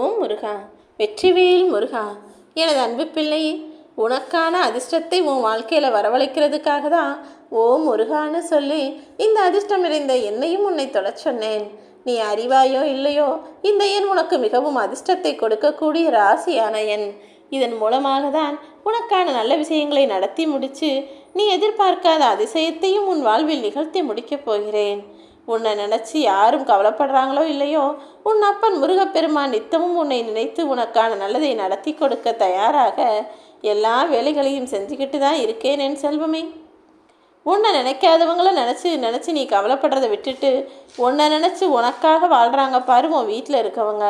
ஓம் முருகா வெற்றிவேல் முருகா. எனது அன்பு பிள்ளையே உனக்கான அதிர்ஷ்டத்தை உன் வாழ்க்கையில் வரவழைக்கிறதுக்காக தான் ஓ முருகான்னு சொல்லி இந்த அதிர்ஷ்டம் நிறைந்த என்னையும் உன்னை தொடச் சொன்னேன். நீ அறிவாயோ இல்லையோ இந்த எண் உனக்கு மிகவும் அதிர்ஷ்டத்தை கொடுக்கக்கூடிய ராசியான எண். இதன் மூலமாக தான் உனக்கான நல்ல விஷயங்களை நடத்தி முடித்து நீ எதிர்பார்க்காத அதிசயத்தையும் உன் வாழ்வில் நிகழ்த்தி முடிக்கப் போகிறேன். உன்னை நினச்சி யாரும் கவலைப்படுறாங்களோ இல்லையோ உன் அப்பன் முருகப்பெருமான் நித்தமும் உன்னை நினைத்து உனக்கான நல்லதை நடத்தி கொடுக்க தயாராக எல்லா வேலைகளையும் செஞ்சுக்கிட்டு தான் இருக்கேன் என் செல்வமே. உன்னை நினைக்காதவங்கள நினச்சி நினச்சி நீ கவலைப்படுறதை விட்டுட்டு உன்னை நினச்சி உனக்காக வாழ்கிறாங்க பாரு உன் வீட்டில் இருக்கவங்க.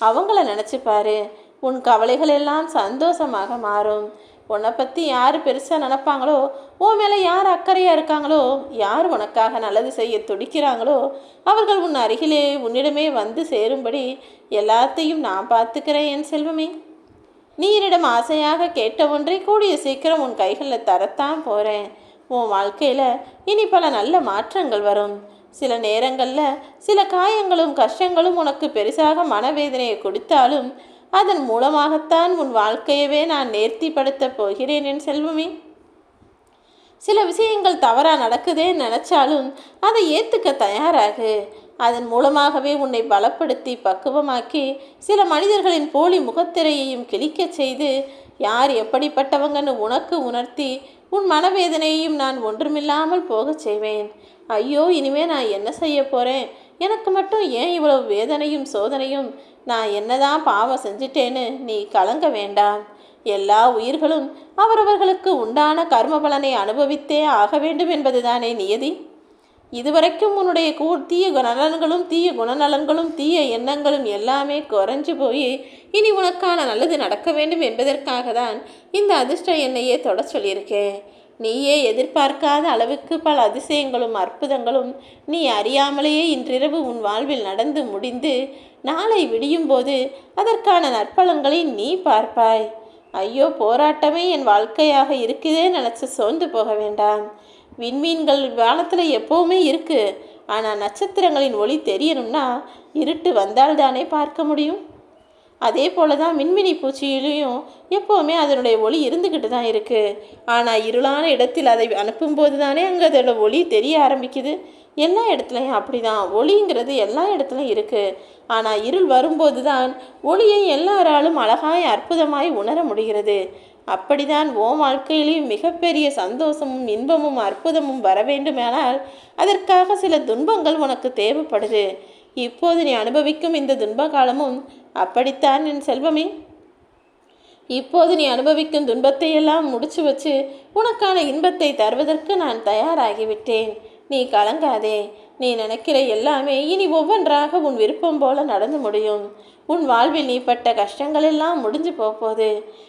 அவங்கள நினச்சி பாரு. உன் கவலைகள் எல்லாம் சந்தோஷமாக மாறும். உன்னை பற்றி யார் பெருசாக நினப்பாங்களோ உன் மேலே யார் அக்கறையாக இருக்காங்களோ யார் உனக்காக நல்லது செய்ய துடிக்கிறாங்களோ அவர்கள் உன் அருகிலே உன்னிடமே வந்து சேரும்படி எல்லாத்தையும் நான் பார்த்துக்கிறேன் என் செல்வமே. நீ என்னிடம் ஆசையாக கேட்ட ஒன்றை கூடிய சீக்கிரம் உன் கைகளில் தரத்தான் போகிறேன் உன் வாழ்க்கையில் இனி பல நல்ல மாற்றங்கள் வரும். சில நேரங்களில் சில காயங்களும் கஷ்டங்களும் உனக்கு பெருசாக மனவேதனையை கொடுத்தாலும் அதன் மூலமாகத்தான் உன் வாழ்க்கையவே நான் நேர்த்திப்படுத்தப் போகிறேன் என் செல்வமே. சில விஷயங்கள் தவறாக நடக்குதே நினச்சாலும் அதை ஏற்றுக்க தயாராகு. அதன் மூலமாகவே உன்னை பலப்படுத்தி பக்குவமாக்கி சில மனிதர்களின் போலி முகத்திரையையும் கிழிக்கச் செய்து யார் எப்படிப்பட்டவங்கன்னு உனக்கு உணர்த்தி உன் மனவேதனையையும் நான் ஒன்றுமில்லாமல் போகச் செய்வேன். ஐயோ இனிமே நான் என்ன செய்ய போகிறேன் எனக்கு மட்டும் ஏன் இவ்வளவு வேதனையும் சோதனையும்? நான் என்னதான் பாவம் செஞ்சிட்டேன்னு நீ கலங்க வேண்டாம். எல்லா உயிர்களும் அவரவர்களுக்கு உண்டான கர்ம பலனை அனுபவித்தே ஆக வேண்டும் என்பதுதானே நியதி. இதுவரைக்கும் உன்னுடைய கூ தீய நலன்களும் தீய குணநலன்களும் தீய எண்ணங்களும் எல்லாமே குறைஞ்சு போய் இனி உனக்கான நல்லது நடக்க வேண்டும் என்பதற்காக தான் இந்த அதிர்ஷ்ட எண்ணெயே தொட சொல்லியிருக்கேன். நீயே எதிர்பார்க்காத அளவுக்கு பல அதிசயங்களும் அற்புதங்களும் நீ அறியாமலேயே இன்றிரவு உன் வாழ்வில் நடந்து முடிந்து நாளை விடியும்போது அதற்கான நற்பலங்களை நீ பார்ப்பாய். ஐயோ போராட்டமே என் வாழ்க்கையாக இருக்குதே நினச்சி சோர்ந்து போக வேண்டாம். விண்மீன்கள் வானத்தில் எப்போவுமே இருக்கு. ஆனால் நட்சத்திரங்களின் ஒளி தெரியணும்னா இருட்டு வந்தால்தானே பார்க்க முடியும். அதே போல தான் மின்மினி பூச்சியிலையும் எப்போவுமே அதனுடைய ஒளி இருந்துக்கிட்டு தான் இருக்குது ஆனால் இருளான இடத்தில் அதை அனுப்பும்போது தானே அங்கே அதோட ஒளி தெரிய ஆரம்பிக்குது. எல்லா இடத்துலையும் அப்படி தான் ஒளிங்கிறது எல்லா இடத்துலையும் இருக்குது ஆனால் இருள் வரும்போது தான் ஒளியை எல்லாராலும் அழகாய் அற்புதமாய் உணர முடிகிறது. அப்படிதான் ஓ வாழ்க்கையிலேயும் மிகப்பெரிய சந்தோஷமும் இன்பமும் அற்புதமும் வர வேண்டுமானால் அதற்காக சில துன்பங்கள் உனக்கு தேவைப்படுது. இப்போது நீ அனுபவிக்கும் இந்த துன்ப காலமும் அப்படித்தான் என் செல்வமே. இப்போது நீ அனுபவிக்கும் துன்பத்தை எல்லாம் முடிச்சு வச்சு உனக்கான இன்பத்தை தருவதற்கு நான் தயாராகிவிட்டேன். நீ கலங்காதே. நீ நினைக்கிற எல்லாமே இனி ஒவ்வொன்றாக உன் விருப்பம் போல நடந்து முடியும். உன் வாழ்வில் நீ பட்ட கஷ்டங்கள் எல்லாம் முடிஞ்சு போகுது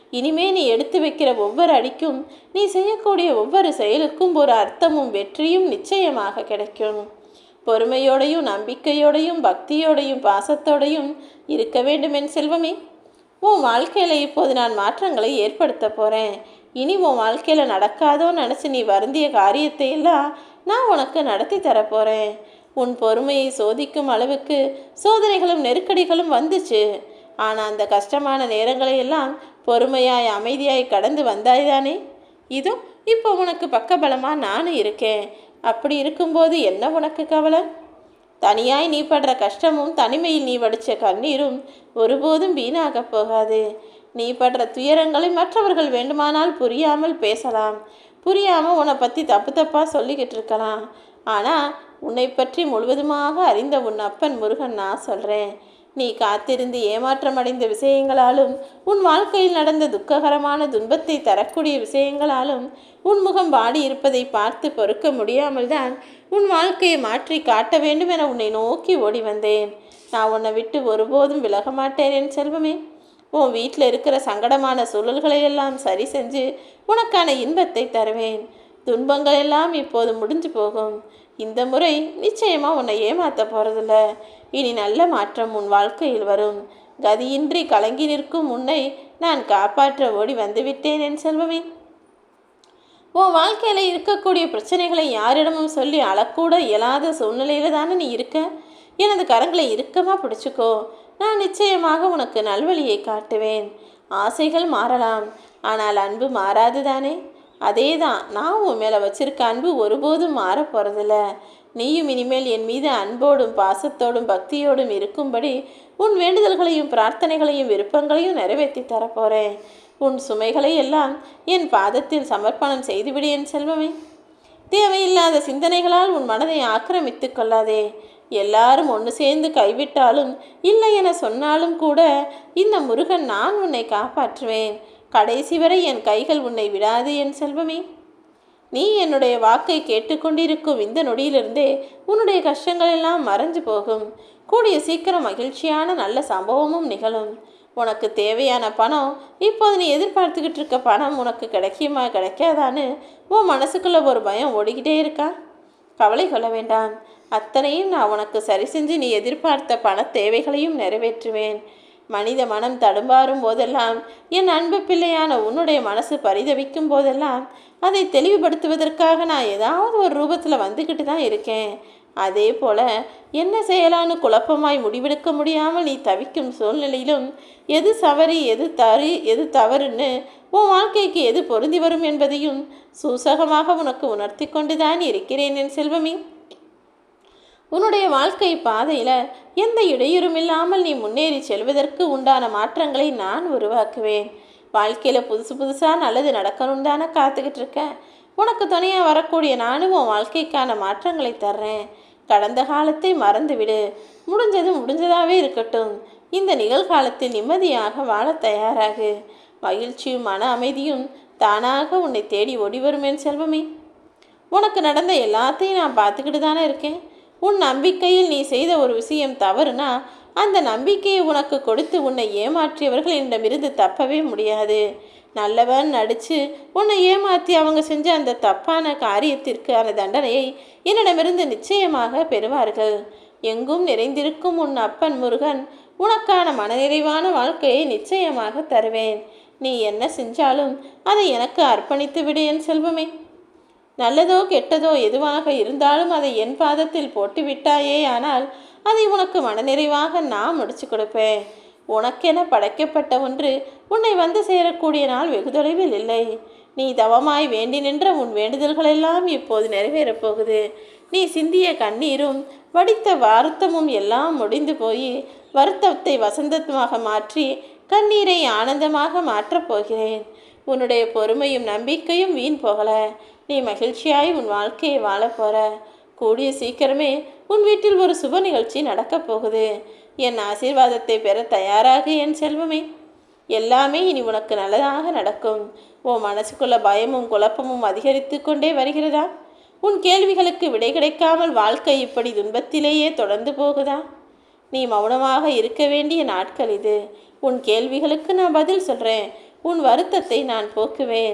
இனிமே நீ எடுத்து வைக்கிற ஒவ்வொரு அடிக்கும் நீ செய்யக்கூடிய ஒவ்வொரு செயலுக்கும் ஒரு அர்த்தமும் வெற்றியும் நிச்சயமாக கிடைக்கும். பொறுமையோடையும் நம்பிக்கையோடையும் பக்தியோடையும் பாசத்தோடையும் இருக்க வேண்டும் என் செல்வமே. உன் வாழ்க்கையில் இப்போது நான் மாற்றங்களை ஏற்படுத்த போகிறேன் இனி உன் வாழ்க்கையில் நடக்காதோன்னு நினச்சி நீ வருந்திய காரியத்தை எல்லாம் நான் உனக்கு நடத்தி தரப்போகிறேன் உன் பொறுமையை சோதிக்கும் அளவுக்கு சோதனைகளும் நெருக்கடிகளும் வந்துச்சு. ஆனால் அந்த கஷ்டமான நேரங்களை எல்லாம் பொறுமையாய் அமைதியாய் கடந்து வந்தாய்தானே இதோ இப்போ உனக்கு பக்கபலமாக நானும் இருக்கேன். அப்படி இருக்கும்போது என்ன உனக்கு கவலை? தனியாய் நீ படுற கஷ்டமும் தனிமையில் நீ வடித்த கண்ணீரும் ஒருபோதும் வீணாக போகாது. நீ படுற துயரங்களை மற்றவர்கள் வேண்டுமானால் புரியாமல் பேசலாம். புரியாமல் உன்னை பற்றி தப்பு தப்பாக சொல்லிக்கிட்டு இருக்கலாம். ஆனால் உன்னை பற்றி முழுவதுமாக அறிந்த உன் அப்பன் முருகன் நான் சொல்கிறேன் நீ காத்திருந்து ஏமாற்றமடைந்த விஷயங்களாலும் உன் வாழ்க்கையில் நடந்த துக்ககரமான துன்பத்தை தரக்கூடிய விஷயங்களாலும் உன் முகம் வாடி இருப்பதை பார்த்து பொறுக்க முடியாமல் தான் உன் வாழ்க்கையை மாற்றி காட்ட வேண்டும் என உன்னை நோக்கி ஓடி வந்தேன். நான் உன்னை விட்டு ஒருபோதும் விலக மாட்டேன் என் செல்வமே. உன் வீட்டில் இருக்கிற சங்கடமான சூழல்களை எல்லாம் சரி செஞ்சு உனக்கான இன்பத்தை தருவேன். துன்பங்கள் எல்லாம் இப்போது முடிஞ்சு போகும். இந்த முறை நிச்சயமாக உன்னை ஏமாற்ற போகிறதில்ல இனி நல்ல மாற்றம் உன் வாழ்க்கையில் வரும். கதியின்றி கலங்கி நிற்கும் உன்னை நான் காப்பாற்ற ஓடி வந்துவிட்டேன் என் செல்வமே. உன் வாழ்க்கையில் இருக்கக்கூடிய பிரச்சனைகளை யாரிடமும் சொல்லி அழக்கூட இயலாத சூழ்நிலையில தானே நீ இருக்க? எனது கரங்களை இறுக்கமாக பிடிச்சிக்கோ. நான் நிச்சயமாக உனக்கு நல்வழியை காட்டுவேன். ஆசைகள் மாறலாம் ஆனால் அன்பு மாறாது தானே? அதே தான் நான் உன் மேலே வச்சிருக்க அன்பு ஒருபோதும் மாற போகிறதில்ல நீயும் இனிமேல் என் மீது அன்போடும் பாசத்தோடும் பக்தியோடும் இருக்கும்படி உன் வேண்டுதல்களையும் பிரார்த்தனைகளையும் விருப்பங்களையும் நிறைவேற்றி தரப்போகிறேன் உன் சுமைகளை எல்லாம் என் பாதத்தில் சமர்ப்பணம் செய்துவிடு என் செல்வமே. தேவையில்லாத சிந்தனைகளால் உன் மனதை ஆக்கிரமித்து கொள்ளாதே. எல்லாரும் ஒன்று சேர்ந்து கைவிட்டாலும் இல்லை என சொன்னாலும் கூட இந்த முருகன் நான் உன்னை காப்பாற்றுவேன். கடைசி வரை என் கைகள் உன்னை விடாது என் செல்வமே. நீ என்னுடைய வாக்கை கேட்டுக்கொண்டிருக்கும் இந்த நொடியிலிருந்தே உன்னுடைய கஷ்டங்கள் எல்லாம் மறைஞ்சு போகும். கூடிய சீக்கிரம் மகிழ்ச்சியான நல்ல சம்பவமும் நிகழும். உனக்கு தேவையான பணம் இப்போது நீ எதிர்பார்த்துக்கிட்டு இருக்க பணம் உனக்கு கிடைக்குமா கிடைக்காதான்னு உன் மனசுக்குள்ள ஒரு பயம் ஓடிக்கிட்டே இருக்கா? கவலை கொள்ள வேண்டாம். அத்தனையும் நான் உனக்கு சரி செஞ்சு நீ எதிர்பார்த்த பண தேவைகளையும் நிறைவேற்றுவேன். மனித மனம் தடுமாறும் போதெல்லாம் என் அன்பு பிள்ளையான உன்னுடைய மனசு பரிதவிக்கும் போதெல்லாம் அதை தெளிவுபடுத்துவதற்காக நான் ஏதாவது ஒரு ரூபத்தில் வந்துக்கிட்டு தான் இருக்கேன். அதே போல் என்ன செய்யலான்னு குழப்பமாய் முடிவெடுக்க முடியாமல் நீ தவிக்கும் சூழ்நிலையிலும் எது சவரி எது தரு எது தவறுன்னு உன் வாழ்க்கைக்கு எது பொருந்தி வரும் என்பதையும் சூசகமாக உனக்கு உணர்த்தி கொண்டுதான் இருக்கிறேன் என் செல்வமே. உன்னுடைய வாழ்க்கை பாதையில் எந்த இடையூறும் இல்லாமல் நீ முன்னேறி செல்வதற்கு உண்டான மாற்றங்களை நான் உருவாக்குவேன். வாழ்க்கையில் புதுசு புதுசாக நல்லது நடக்கணும் தானே காத்துக்கிட்டு இருக்கேன் உனக்கு துணையாக வரக்கூடிய நானும் உன் வாழ்க்கைக்கான மாற்றங்களை தர்றேன். கடந்த காலத்தை மறந்துவிடு. முடிஞ்சது முடிஞ்சதாகவே இருக்கட்டும். இந்த நிகழ்காலத்தில் நிம்மதியாக வாழ தயாராகு. மகிழ்ச்சியும் மன அமைதியும் தானாக உன்னை தேடி ஓடி வருமேன் செல்வமே. உனக்கு நடந்த எல்லாத்தையும் நான் பார்த்துக்கிட்டு தானே இருக்கேன். உன் நம்பிக்கையில் நீ செய்த ஒரு விஷயம் தவறுனா அந்த நம்பிக்கையை உனக்கு கொடுத்து உன்னை ஏமாற்றியவர்கள் என்னிடமிருந்து தப்பவே முடியாது. நல்லவன் நடித்து உன்னை ஏமாற்றி அவங்க செஞ்ச அந்த தப்பான காரியத்திற்கான தண்டனையை என்னிடமிருந்து நிச்சயமாக பெறுவார்கள். எங்கும் நிறைந்திருக்கும் உன் அப்பன் முருகன் உனக்கான மனநிறைவான வாழ்க்கையை நிச்சயமாக தருவேன். நீ என்ன செஞ்சாலும் அதை எனக்கு அர்ப்பணித்து விடு என் செல்வமே. நல்லதோ கெட்டதோ எதுவாக இருந்தாலும் அதை என் பாதத்தில் போட்டு விட்டாயே ஆனால் அதை உனக்கு மனநிறைவாக நான் முடிச்சு கொடுப்பேன். உனக்கென படைக்கப்பட்ட ஒன்று உன்னை வந்து சேரக்கூடிய நாள் வெகு தொலைவில் இல்லை. நீ தவமாய் வேண்டி நின்ற உன் வேண்டுதல்களெல்லாம் இப்போது நிறைவேறப் போகுது. நீ சிந்திய கண்ணீரும் வடித்த வருத்தமும் எல்லாம் முடிந்து போய் வருத்தத்தை வசந்தமாக மாற்றி கண்ணீரை ஆனந்தமாக மாற்றப் போகிறேன். உன்னுடைய பொறுமையும் நம்பிக்கையும் வீண் போகல. நீ மகிழ்ச்சியாய் உன் வாழ்க்கையை வாழப் போற. கூடிய சீக்கிரமே உன் வீட்டில் ஒரு சுப நிகழ்ச்சி நடக்கப் போகுது. என் ஆசீர்வாதத்தை பெற தயாராக என் செல்வமே. எல்லாமே இனி உனக்கு நல்லதாக நடக்கும். உன் மனசுக்குள்ள பயமும் குழப்பமும் அதிகரித்து கொண்டே வருகிறதா? உன் கேள்விகளுக்கு விடை கிடைக்காமல் வாழ்க்கை இப்படி துன்பத்திலேயே தொடர்ந்து போகுதா? நீ மௌனமாக இருக்க வேண்டிய நாட்கள் இது. உன் கேள்விகளுக்கு நான் பதில் சொல்கிறேன் உன் வருத்தத்தை நான் போக்குவேன்.